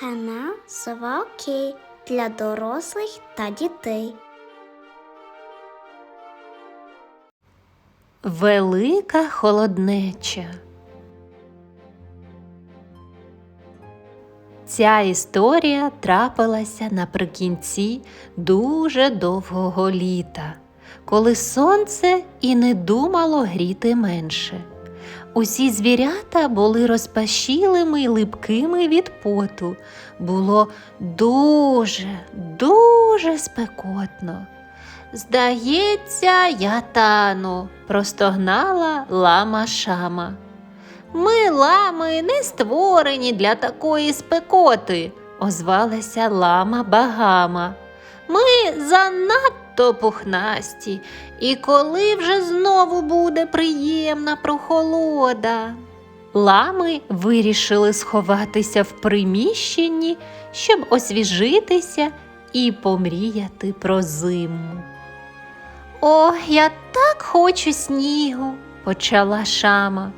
Канал Сова Окей для дорослих та дітей. Велика холоднеча. Ця історія трапилася наприкінці дуже довгого літа, коли сонце і не думало гріти менше. Усі звірята були розпашілими й липкими від поту. Було дуже, дуже спекотно. Здається, я тану, простогнала лама шама. Ми, лами, не створені для такої спекоти, озвалася лама багама. Ми занадто пухнасті, і коли вже знову буде приємна прохолода. Лами вирішили сховатися в приміщенні, щоб освіжитися і помріяти про зиму. О, я так хочу снігу, почала шама.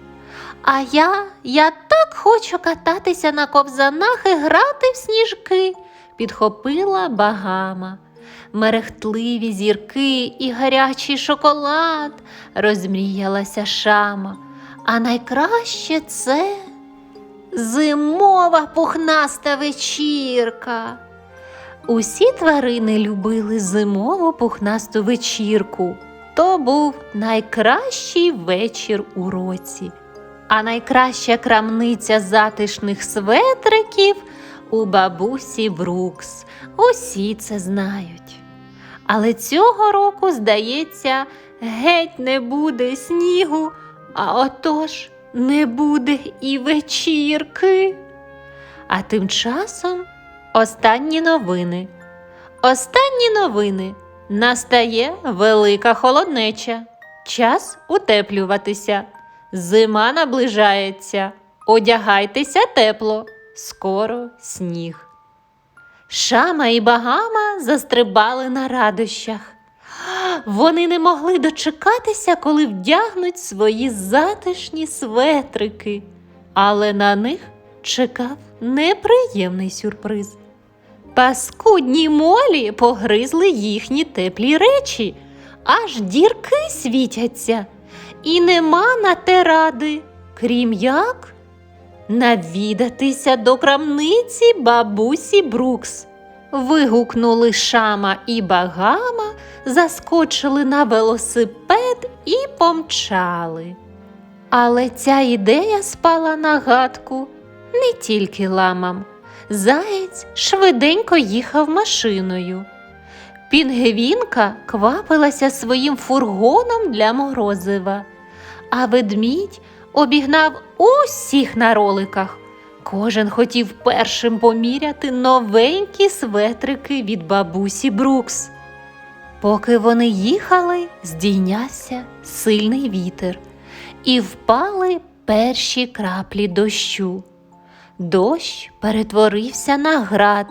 А я, я так хочу кататися на ковзанах і грати в сніжки, підхопила багама. Мерехтливі зірки і гарячий шоколад, розмріялася шама. А найкраще це зимова пухнаста вечірка. Усі тварини любили зимову пухнасту вечірку. То був найкращий вечір у році, а найкраща крамниця затишних светриків у бабусі Брукс. Усі це знають. Але цього року, здається, геть не буде снігу, а отож не буде і вечірки. А тим часом Останні новини. Останні новини. Настає велика холоднеча. Час утеплюватися. Зима наближається. Одягайтеся тепло. Скоро сніг. Шама і багама застрибали на радощах. Вони не могли дочекатися, коли вдягнуть свої затишні светрики, але на них чекав неприємний сюрприз. Паскудні молі погризли їхні теплі речі, аж дірки світяться, і нема на те ради, крім як навідатися до крамниці бабусі Брукс. Вигукнули шама і багама, заскочили на велосипед і помчали. Але ця ідея спала на гадку не тільки ламам. Заєць швиденько їхав машиною. Пінгвінка квапилася своїм фургоном для морозива, а ведмідь обігнав усіх на роликах. Кожен хотів першим поміряти новенькі светрики від бабусі Брукс. Поки вони їхали, здійнявся сильний вітер, і впали перші краплі дощу. Дощ перетворився на град,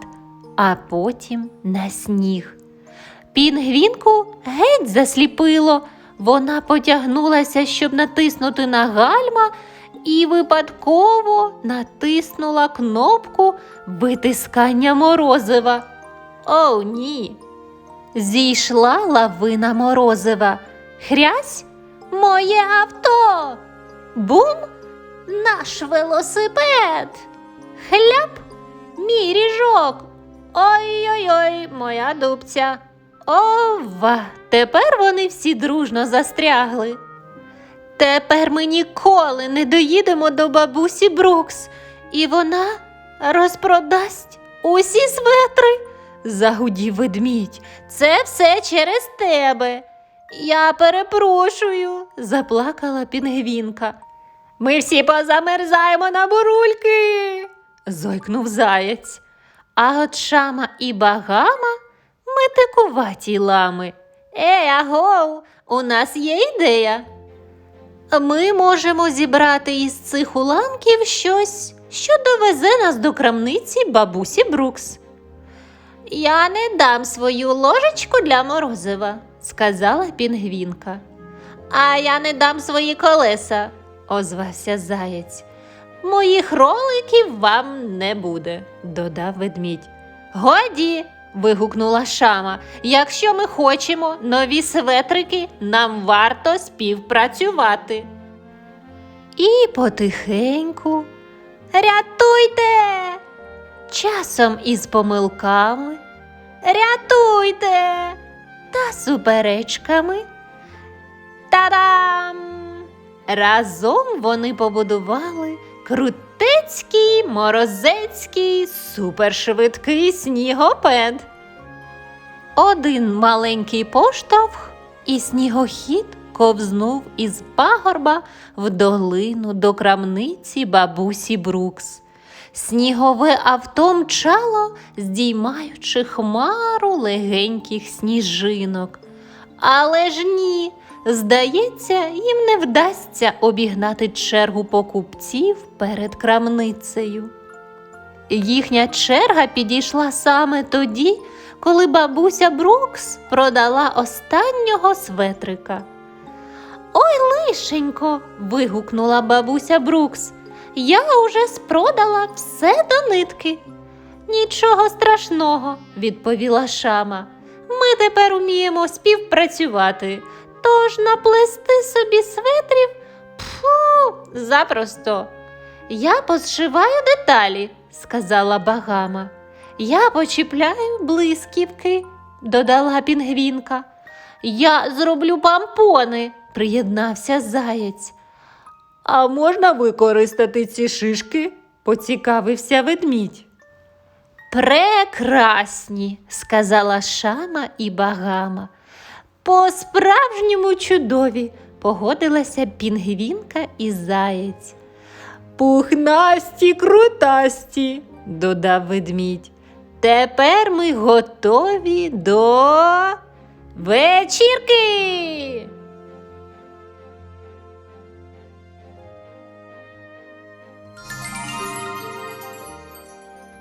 а потім на сніг. Пінгвінку геть засліпило. Вона потягнулася, щоб натиснути на гальма, і випадково натиснула кнопку витискання морозива. О, ні! Зійшла лавина морозива. Хрясь моє авто. Бум! Наш велосипед. Хляп, мій ріжок. Ой-ой-ой, моя дубця. Ова, тепер вони всі дружно застрягли. Тепер ми ніколи не доїдемо до бабусі Брукс, і вона розпродасть усі светри. Загудів ведмідь. Це все через тебе. Я перепрошую, заплакала пінгвінка. Ми всі позамерзаємо на бурульки, зойкнув заєць. А от шама і багама метикуваті лами. Ей, агоу, у нас є ідея. Ми можемо зібрати із цих уламків щось, що довезе нас до крамниці бабусі Брукс. Я не дам свою ложечку для морозива, сказала пінгвінка. А я не дам свої колеса, озвався заєць. моїх роликів вам не буде, додав ведмідь. Годі. Вигукнула Шама. Якщо ми хочемо нові светрики, нам варто співпрацювати. І потихеньку рятуйте! Часом із помилками, рятуйте! Та суперечками. Та-дам! Разом вони побудували крутецький, морозецький, супершвидкий снігопед. Один маленький поштовх, і снігохід ковзнув із пагорба в долину до крамниці бабусі Брукс. Снігове авто мчало, здіймаючи хмару легеньких сніжинок. Але ж ні, здається, їм не вдасться обігнати чергу покупців перед крамницею. Їхня черга підійшла саме тоді, коли бабуся Брукс продала останнього светрика. Ой, лишенько. вигукнула бабуся Брукс. Я уже спродала все до нитки. Нічого страшного, відповіла Шама. Ми тепер уміємо співпрацювати, тож наплести собі светрів пфу, запросто. Я позшиваю деталі, сказала Багама. Я почіпляю блисківки, додала пінгвінка. Я зроблю пампони, приєднався заєць. А можна використати ці шишки? поцікавився ведмідь. Прекрасні, сказала Шама і Багама. По-справжньому чудові, погодилася пінгвінка і заєць. Пухнасті, крутасті, додав ведмідь. Тепер ми готові до вечірки.